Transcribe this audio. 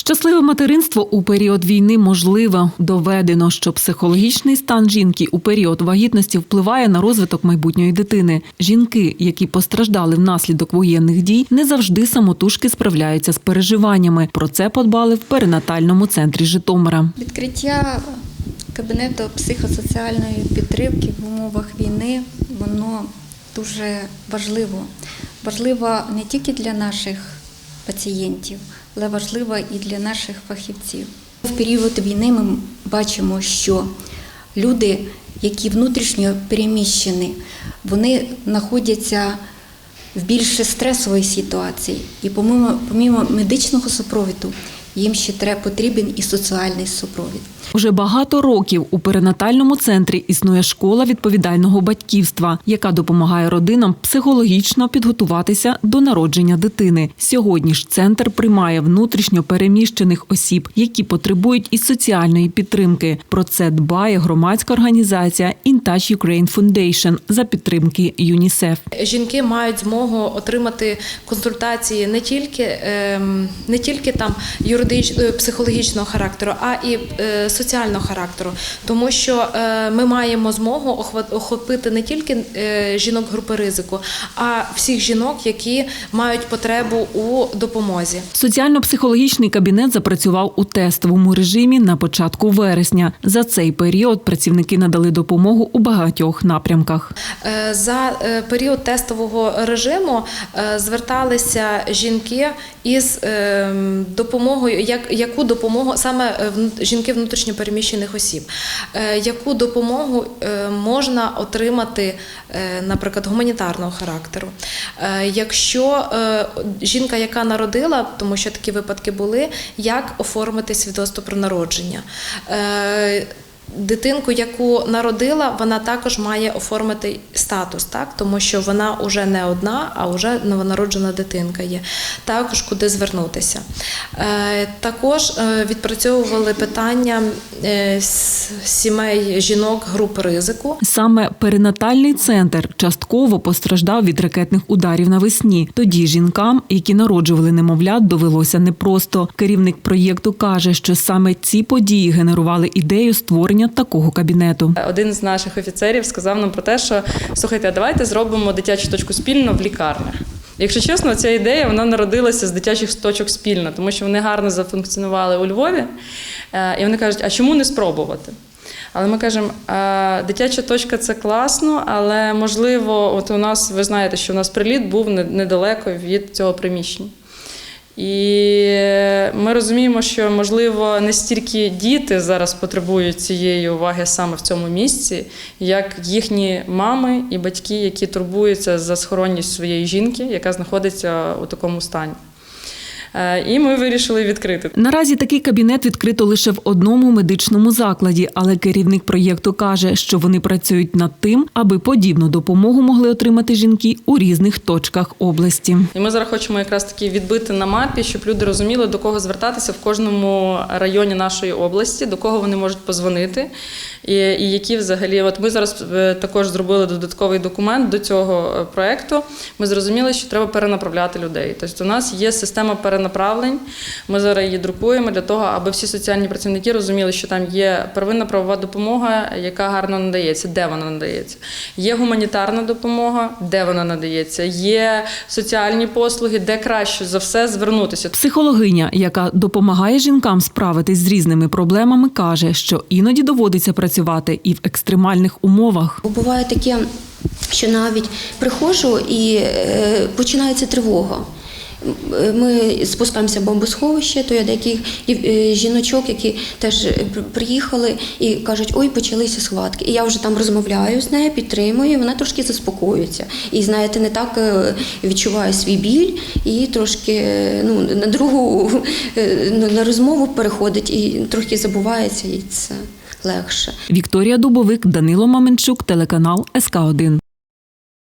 Щасливе материнство у період війни можливе. Доведено, що психологічний стан жінки у період вагітності впливає на розвиток майбутньої дитини. Жінки, які постраждали внаслідок воєнних дій, не завжди самотужки справляються з переживаннями. Про це подбали в перинатальному центрі Житомира. Відкриття кабінету психосоціальної підтримки в умовах війни воно дуже важливо. Важливо не тільки для наших пацієнтів, але важлива і для наших фахівців. В період війни ми бачимо, що люди, які внутрішньо переміщені, вони знаходяться в більш стресовій ситуації. І помимо, помимо медичного супровіду, їм ще треба потрібен і соціальний супровід. Уже багато років у перинатальному центрі існує школа відповідального батьківства, яка допомагає родинам психологічно підготуватися до народження дитини. Сьогодні ж центр приймає внутрішньо переміщених осіб, які потребують і соціальної підтримки. Про це дбає громадська організація In Touch Ukraine Foundation за підтримки ЮНІСЕФ. Жінки мають змогу отримати консультації не тільки, ем, не тільки там юридич, е, психологічного характеру, а і е, соціального характеру, тому що е, ми маємо змогу охопити не тільки е, жінок групи ризику, а всіх жінок, які мають потребу у допомозі. Соціально-психологічний кабінет запрацював у тестовому режимі на початку вересня. За цей період працівники надали допомогу у багатьох напрямках. Е, За е, період тестового режиму е, зверталися жінки із е, допомогою, як, яку допомогу саме е, жінки внутрішньопереміщених осіб, е, яку допомогу е, можна отримати, наприклад, гуманітарного характеру. Якщо жінка, яка народила, тому що такі випадки були, як оформити свідоцтво про народження. Дитинку, яку народила, вона також має оформити статус, так тому що вона вже не одна, а вже новонароджена дитинка є. Також куди звернутися. Е, також е, відпрацьовували питання е, сімей жінок груп ризику. Саме перинатальний центр частково постраждав від ракетних ударів навесні. Тоді жінкам, які народжували немовлят, довелося непросто. Керівник проєкту каже, що саме ці події генерували ідею створення такого кабінету. Один з наших офіцерів сказав нам про те, що слухайте, давайте зробимо дитячу точку спільно в лікарнях. Якщо чесно, ця ідея вона народилася з дитячих точок спільно, тому що вони гарно зафункціонували у Львові. Е, І вони кажуть, а чому не спробувати? Але ми кажемо, дитяча точка це класно, але можливо, от у нас ви знаєте, що у нас приліт був недалеко від цього приміщення. І ми розуміємо, що можливо не стільки діти зараз потребують цієї уваги саме в цьому місці, як їхні мами і батьки, які турбуються за схоронність своєї жінки, яка знаходиться у такому стані. Е, І ми вирішили відкрити. Наразі такий кабінет відкрито лише в одному медичному закладі, але керівник проєкту каже, що вони працюють над тим, аби подібну допомогу могли отримати жінки у різних точках області. І ми зараз хочемо якраз таки відбити на мапі, щоб люди розуміли, до кого звертатися в кожному районі нашої області, до кого вони можуть позвонити. І, і які взагалі, от ми зараз е, також зробили додатковий документ до цього е, проекту. Ми зрозуміли, що треба перенаправляти людей. Тобто, у нас є система перенаправлень. Ми зараз її друкуємо для того, аби всі соціальні працівники розуміли, що там є первинна правова допомога, яка гарно надається, де вона надається. Є гуманітарна допомога, де вона надається. Є соціальні послуги, де краще за все звернутися. Психологиня, яка допомагає жінкам справитись з різними проблемами, каже, що іноді доводиться працювати і в екстремальних умовах. Буває таке, що навіть приходжу і е, починається тривога. Ми спускаємося в бомбосховище, то я деяких е, жіночок, які теж е, приїхали і кажуть, ой, почалися схватки. І я вже там розмовляю з нею, підтримую, і вона трошки заспокоюється. І знаєте, не так е, відчуває свій біль і трошки ну, на другу на- на розмову переходить і трохи забувається, і це легше. Вікторія Дубовик, Данило Маменчук, телеканал СК 1